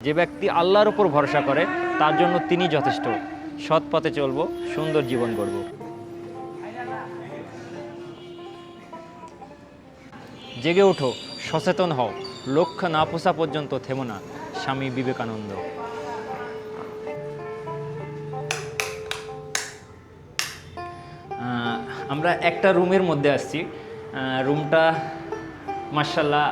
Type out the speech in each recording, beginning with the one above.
যে ব্যক্তি আল্লাহর উপর ভরসা করে, তার জন্য তিনি যথেষ্ট। সৎ পথে চলবো, সুন্দর জীবন গড়ব। জেগে ওঠো সচেতন হও। লক্ষ্য না পোষা পর্যন্ত থেমো না, স্বামী বিবেকানন্দ। আমরা একটা রুমের মধ্যে আসছি। রুমটা মার্শাল্লাহ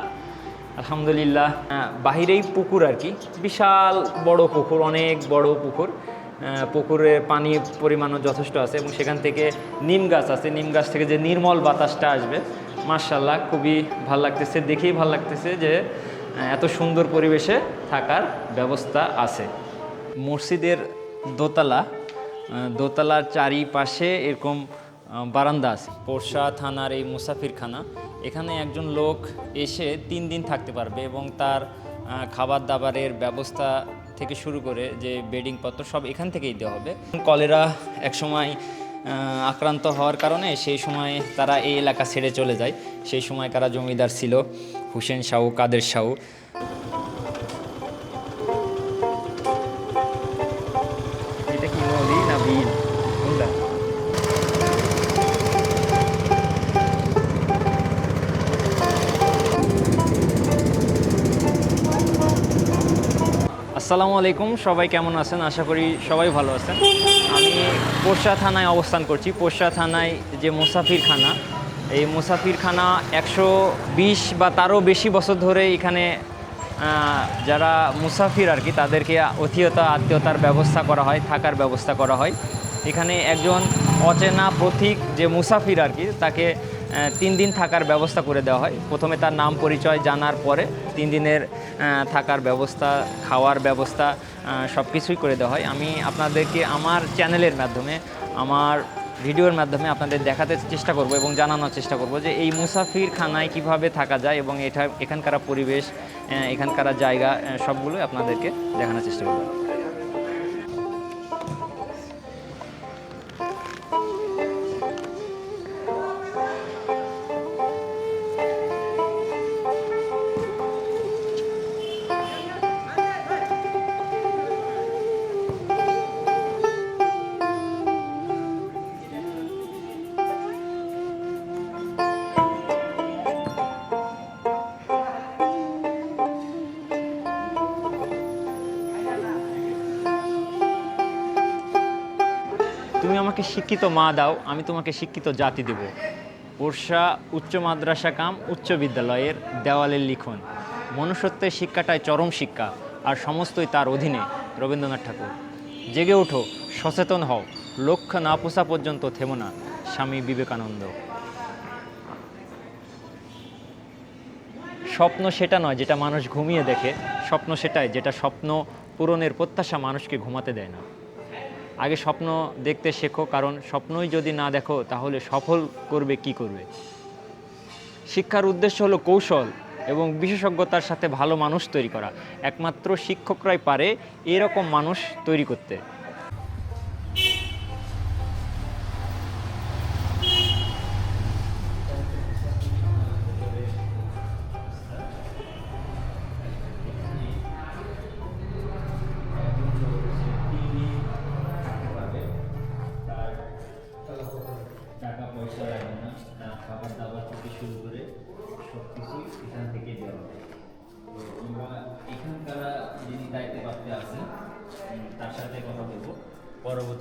আলহামদুলিল্লাহ। আহ, বাহিরেই পুকুর আর কি। বিশাল বড় পুকুর অনেক বড় পুকুর। পুকুরে পানির পরিমাণও যথেষ্ট আছে এবং সেখান থেকে নিম গাছ আছে। নিম গাছ থেকে যে নির্মল বাতাসটা আসবে মার্শাল্লাহ খুবই ভালো লাগতেছে দেখেই ভালো লাগতেছে যে এত সুন্দর পরিবেশে থাকার ব্যবস্থা আছে। মসজিদের দোতলা দোতলার চারিপাশে এরকম বারান্দা আছে, পোরশা থানার এই মুসাফিরখানা। এখানে একজন লোক এসে তিন দিন থাকতে পারবে এবং তার খাবার দাবারের ব্যবস্থা থেকে শুরু করে যে বেডিং পত্র সব এখান থেকেই দেওয়া হবে। কলেরা একসময় আক্রান্ত হওয়ার কারণে সেই সময় তারা এই এলাকা ছেড়ে চলে যায়। সেই সময় কারা জমিদার ছিল? হুসেন শাহু, কাদের শাহু? আসসালামু আলাইকুম, সবাই কেমন আছেন? আশা করি সবাই ভালো আছেন। আমি পোরশা থানায় অবস্থান করছি। পোরশা থানায় যে মুসাফিরখানা, এই মুসাফিরখানা একশো বিশ বা তারও বেশি বছর ধরে এখানে যারা মুসাফির আর কি, তাদেরকে অথিয়তা আত্মীয়তার ব্যবস্থা করা হয়, থাকার ব্যবস্থা করা হয়। এখানে একজন অচেনা প্রতীক যে মুসাফির আর কি, তাকে তিন দিন থাকার ব্যবস্থা করে দেওয়া হয়। প্রথমে তার নাম পরিচয় জানার পরে তিন দিনের থাকার ব্যবস্থা, খাওয়ার ব্যবস্থা সব কিছুই করে দেওয়া হয়। আমি আপনাদেরকে আমার চ্যানেলের মাধ্যমে, আমার ভিডিওর মাধ্যমে আপনাদের দেখাতে চেষ্টা করব এবং জানানোর চেষ্টা করব যে এই মুসাফির খানায় কীভাবে থাকা যায় এবং এটা এখানকার পরিবেশ এখানকার জায়গা সবগুলোই আপনাদেরকে দেখানোর চেষ্টা করব। আমাকে শিক্ষিত মা দাও, আমি তোমাকে শিক্ষিত জাতি দেব। ওরসা উচ্চ মাদ্রাসা কাম, উচ্চ বিদ্যালয়ের দেওয়ালের লিখন। মনুষ্যত্বের শিক্ষাটাই চরম শিক্ষা, আর সমস্তই তার অধীনে, রবীন্দ্রনাথ ঠাকুর। জেগে ওঠো, সচেতন হও, লক্ষ্য না পোষা পর্যন্ত থেমো না, স্বামী বিবেকানন্দ। স্বপ্ন সেটা নয় যেটা মানুষ ঘুমিয়ে দেখে, স্বপ্ন সেটাই যেটা স্বপ্ন পূরণের প্রত্যাশা মানুষকে ঘুমাতে দেয় না। আগে স্বপ্ন দেখতে শেখো, কারণ স্বপ্নই যদি না দেখো, তাহলে সফল করবে কি করবে? শিক্ষার উদ্দেশ্য হলো কৌশল এবং বিশেষজ্ঞতার সাথে ভালো মানুষ তৈরি করা। একমাত্র শিক্ষকরাই পারে এরকম মানুষ তৈরি করতে।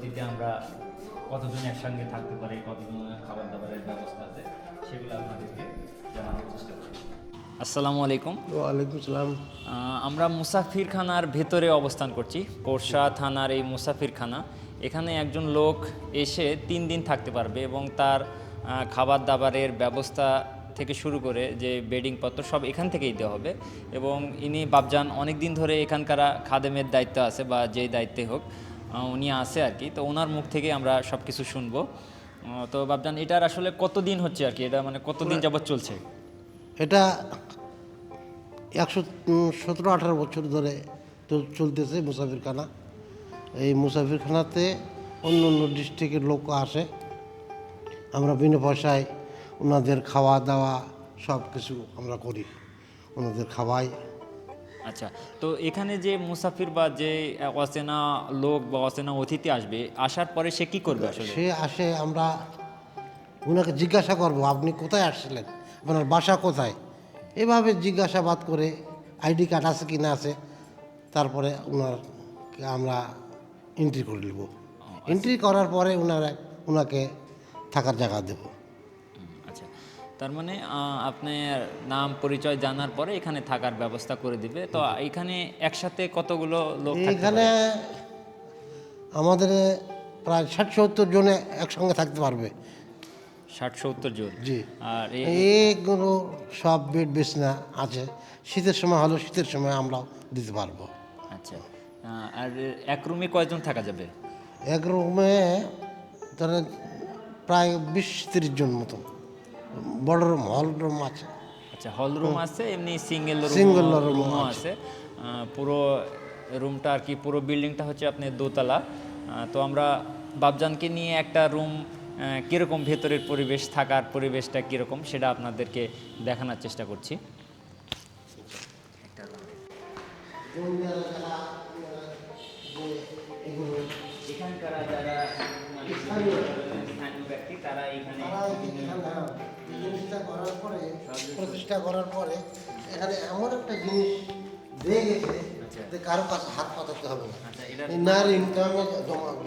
পরবর্তীতে আমরা কতজন একসঙ্গে থাকতে পারি কতজন খাবার দাবারের ব্যবস্থা আছে সেগুলো আপনাদেরকে জানানোর চেষ্টা করি। আসসালামু আলাইকুম। ওয়ালাইকুম সালাম। আমরা মুসাফিরখানার ভেতরে অবস্থান করছি পোরশা থানার এই মুসাফিরখানা। এখানে একজন লোক এসে তিন দিন থাকতে পারবে এবং তার খাবার দাবারের ব্যবস্থা থেকে শুরু করে যে বেডিং পত্র সব এখান থেকেই দেওয়া হবে এবং ইনি বাবজান অনেক দিন ধরে এখানকার খাদেমের দায়িত্ব আছে বা যেই দায়িত্বে হোক। উনি আছে আর কি। তো ওনার মুখ থেকে আমরা সব কিছু শুনব তো বাবজান এটার আসলে কতদিন হচ্ছে আর কি? এটা মানে কতদিন যাবৎ চলছে? এটা একশো সতেরো আঠারো বছর ধরে চল- চলতেছে মুসাফিরখানা। এই মুসাফিরখানাতে অন্য অন্য ডিস্ট্রিক্টের লোক আসে। আমরা বিনা পয়সায় ওনাদের খাওয়া দাওয়া সব কিছু আমরা করি। ওনাদের খাওয়াই। আচ্ছা তো এখানে যে মুসাফির বা যে অচেনা লোক বা অচেনা অতিথি আসবে আসার পরে সে কি করবে আসলে? সে আসে আমরা ওনাকে জিজ্ঞাসা করব আপনি কোথায় আসছিলেন? আপনার বাসা কোথায়? এভাবে জিজ্ঞাসাবাদ করে আইডি কার্ড আছে কি না আছে তারপরে ওনার আমরা এন্ট্রি করে নেব। এন্ট্রি করার পরে ওনারা ওনাকে থাকার জায়গা দেব। আচ্ছা তার মানে আপনার নাম পরিচয় জানার পরে এখানে থাকার ব্যবস্থা করে দিবে। তো এখানে একসাথে কতগুলো লোক এখানে আমাদের প্রায় ষাট সত্তর জনে একসঙ্গে থাকতে পারবে। ষাট সত্তর জন? জি। আর এইগুলো সব বেড বিছনা আছে। শীতের সময় হলো শীতের সময় আমরা দিতে পারব। আচ্ছা। আর এক রুমে কয়জন থাকা যাবে? এক রুমে ধরেন প্রায় বিশ তিরিশ জন মতো বড় রুম হল রুম আছে। আচ্ছা হল রুম আছে এমনি সিঙ্গেল room রুমও আছে। পুরো রুমটা আর কি পুরো বিল্ডিংটা হচ্ছে আপনার দোতলা। তো আমরা বাবজানকে নিয়ে একটা রুম কীরকম ভেতরের পরিবেশ থাকার পরিবেশটা কীরকম সেটা আপনাদেরকে দেখানোর চেষ্টা করছি। এখানকার যারা ব্যক্তি তারা এখানে জিনিসটা করার পরে প্রতিষ্ঠা করার পরে এখানে এমন একটা জিনিস দিয়ে গেছে যে কারও কাছে হাত পাতাতে হবে না। আচ্ছা ইনার ইনকামে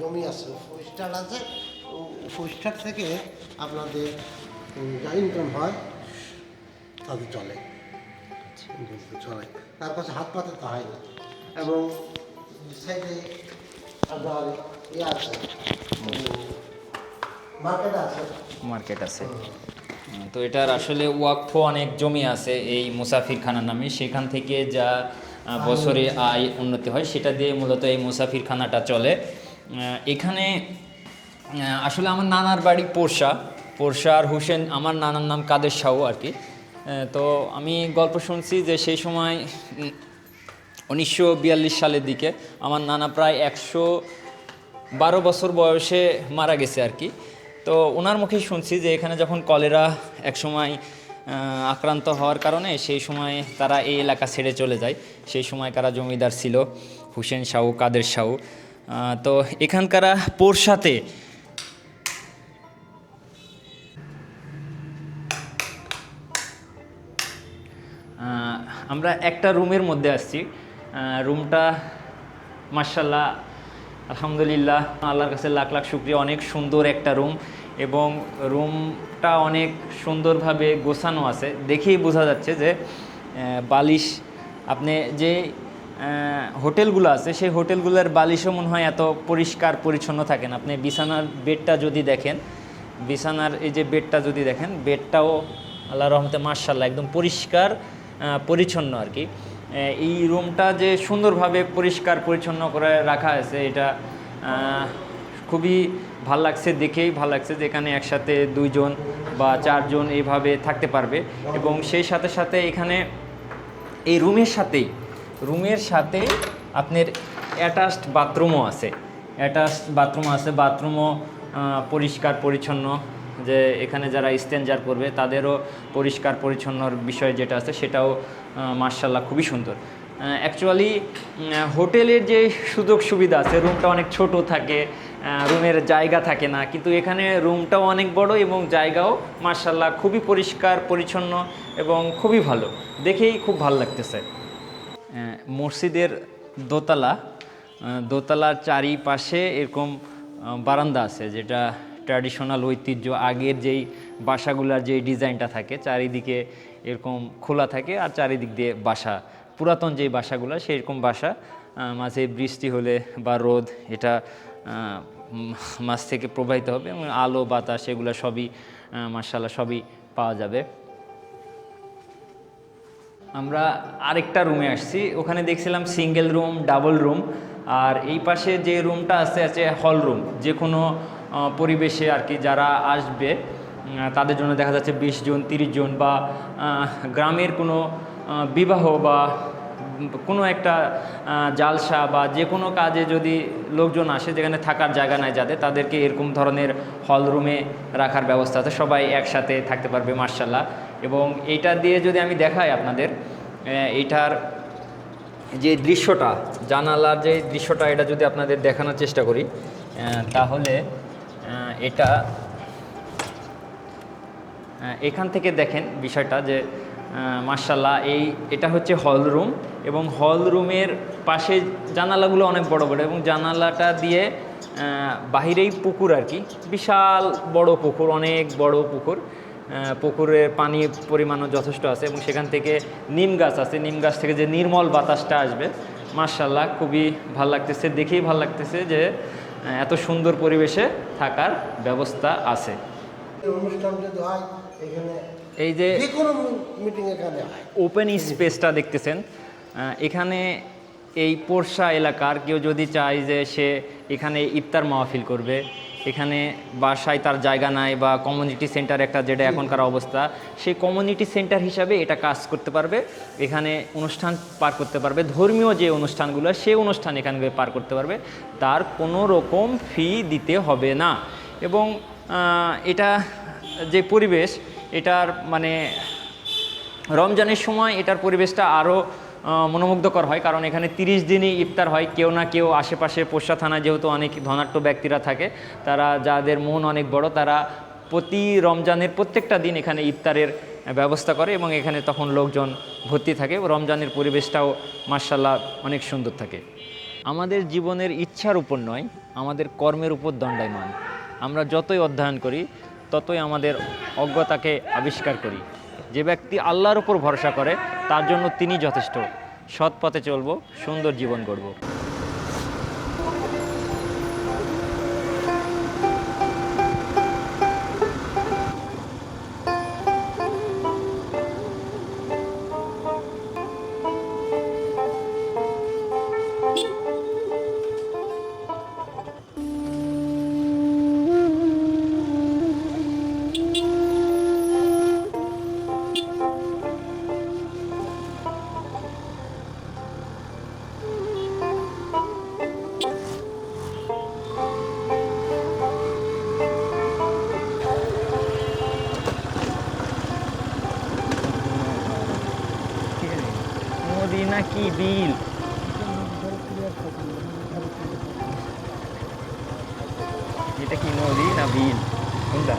জমা আছে ফোস্টার আছে ফোস্টার থেকে আপনাদের যা ইনকাম হয় তাদের চলে। চলে। তার কাছে হাত পাতাতে হয় না। এবং সাইডে আপনার ইয়ে আছে মার্কেট আছে। মার্কেট আছে। তো এটার আসলে ওয়াকফ অনেক জমি আছে এই মুসাফিরখানা নামে। সেখান থেকে যা বছরে আয় উন্নতি হয় সেটা দিয়ে মূলত এই মুসাফিরখানাটা চলে। এখানে আসলে আমার নানার বাড়ি পোরশা। পোরশা আর হুসেন আমার নানার নাম কাদের সাহু আর কি। তো আমি গল্প শুনছি যে সেই সময় উনিশশো বিয়াল্লিশ সালের দিকে আমার নানা প্রায় একশো বারো বছর বয়সে মারা গেছে আর কি। তো ওনার মুখে শুনছি যে এখানে যখন কলেরা একসময় আক্রান্ত হওয়ার কারণে সেই সময় তারা এই এলাকা ছেড়ে চলে যায়। সেই সময় কারা জমিদার ছিল? হুসেন সাহু কাদের আহ, তো এখানকার পোরসাতে আমরা একটা রুমের মধ্যে আসছি। রুমটা মার্শাল্লাহ আলহামদুলিল্লাহ, আল্লাহর কাছে লাখ লাখ শুক্রিয়া। অনেক সুন্দর একটা রুম এবং রুমটা অনেক সুন্দরভাবে গোছানো আছে। দেখেই বোঝা যাচ্ছে যে বালিশ, আপনি যে হোটেলগুলো আছে, সেই হোটেলগুলোর বালিশও মনে হয় এত পরিষ্কার পরিচ্ছন্ন থাকে না। আপনি বিছানার বেডটা যদি দেখেন, বিছানার এই যে বেডটা যদি দেখেন, বেডটাও আল্লাহ রহমতে মার্শাল্লাহ একদম পরিষ্কার পরিচ্ছন্ন আর কি। এই রুমটা যে সুন্দরভাবে পরিষ্কার পরিচ্ছন্ন করে রাখা আছে, এটা খুবই ভালো লাগছে দেখেই, ভালো লাগছে যে এখানে একসাথে দুইজন বা চারজন এইভাবে থাকতে পারবে। এবং সেই সাথে সাথে এখানে এই রুমের সাথেই, রুমের সাথে আপনার অ্যাটাচড বাথরুমও আছে। অ্যাটাচড বাথরুম আছে, বাথরুমও পরিষ্কার পরিচ্ছন্ন, যে এখানে যারা স্টেঞ্জার করবে তাদেরও পরিষ্কার পরিচ্ছন্নর বিষয় যেটা আছে সেটাও মার্শাল্লাহ খুবই সুন্দর। অ্যাকচুয়ালি হোটেলের যে সুযোগ সুবিধা আছে রুমটা অনেক ছোট থাকে রুমের জায়গা থাকে না, কিন্তু এখানে রুমটাও অনেক বড় এবং জায়গাও মার্শাল্লাহ খুবই পরিষ্কার, পরিচ্ছন্ন এবং খুবই ভালো। দেখেই খুব ভালো লাগতেছে। মসজিদের দোতলা দোতলার চারিপাশে এরকম বারান্দা আছে, যেটা ট্র্যাডিশনাল ঐতিহ্য, আগের যেই বাসাগুলার যেই ডিজাইনটা থাকে, চারিদিকে এরকম খোলা থাকে আর চারিদিক দিয়ে বাসা। পুরাতন যে বাসাগুলো সেরকম বাসা। মাঝে বৃষ্টি হলে বা রোদ, এটা মাছ থেকে প্রবাহিত হবে এবং আলো, বাতাস, এগুলো সবই মার্শাল্লাহ সবই পাওয়া যাবে। আমরা আরেকটা রুমে আসছি। ওখানে দেখছিলাম সিঙ্গেল রুম ডাবল রুম আর এই পাশে যে রুমটা আছে আছে হল রুম যে কোনো পরিবেশে আর কি যারা আসবে তাদের জন্য দেখা যাচ্ছে বিশ জন তিরিশ জন বা গ্রামের কোনো বিবাহ বা কোনো একটা জালসা বা যে কোনো কাজে যদি লোকজন আসে যেখানে থাকার জায়গা নাই যাদের তাদেরকে এরকম ধরনের হল রুমে রাখার ব্যবস্থা আছে। সবাই একসাথে থাকতে পারবে মার্শাল্লাহ এবং এইটা দিয়ে যদি আমি দেখাই আপনাদের আহ, এইটার যে দৃশ্যটা জানালার যে দৃশ্যটা এটা যদি আপনাদের দেখানোর চেষ্টা করি তাহলে এটা এখান থেকে দেখেন বিষয়টা যে মার্শাল্লাহ এই, এটা হচ্ছে হল রুম এবং হল রুমের পাশে জানালাগুলো অনেক বড় বড় এবং জানালাটা দিয়ে বাহিরেই পুকুর আর কি। বিশাল বড় পুকুর, অনেক বড় পুকুর। পুকুরের পানি পরিমাণও যথেষ্ট আছে এবং সেখান থেকে নিম গাছ আছে। নিম গাছ থেকে যে নির্মল বাতাসটা আসবে মার্শাল্লাহ খুবই ভালো লাগতেছে, দেখেই ভালো লাগতেছে যে এত সুন্দর পরিবেশে থাকার ব্যবস্থা আছে। হয়। এখানে এই যে যে কোনো মিটিং এখানে হয়। ওপেন স্পেসটা দেখতেছেন এখানে এই পোরশা এলাকার কেউ যদি চায় যে সে এখানে ইফতার মাহফিল করবে এখানে বাসায় তার জায়গা নাই বা কমিউনিটি সেন্টার একটা যেটা এখনকার অবস্থা সেই কমিউনিটি সেন্টার হিসাবে এটা কাজ করতে পারবে এখানে অনুষ্ঠান পার করতে পারবে ধর্মীয় যে অনুষ্ঠানগুলো সেই অনুষ্ঠান এখানে পার করতে পারবে তার কোনো রকম ফি দিতে হবে না। এবং এটা যে পরিবেশ, এটার মানে রমজানের সময় এটার পরিবেশটা আরও মনোমুগ্ধকর হয়। কারণ এখানে তিরিশ দিনই ইফতার হয়। কেউ না কেউ আশেপাশে পোষা থানা যেহেতু অনেক ধনাঢ্য ব্যক্তিরা থাকে, তারা যাদের মন অনেক বড়, তারা প্রতি রমজানের প্রত্যেকটা দিন এখানে ইফতারের ব্যবস্থা করে এবং এখানে তখন লোকজন ভর্তি থাকে। রমজানের পরিবেশটাও মার্শাল্লাহ অনেক সুন্দর থাকে। আমাদের জীবনের ইচ্ছার উপর নয়, আমাদের কর্মের উপর দণ্ডায়মান। আমরা যতই অধ্যয়ন করি ততই আমাদের অজ্ঞতাকে আবিষ্কার করি। যে ব্যক্তি আল্লাহর উপর ভরসা করে, তার জন্য তিনি যথেষ্ট। সৎ পথে চলবো, সুন্দর জীবন গড়ব। নদী নাকি বিল এটা কি নদী না বিল? কোনটা?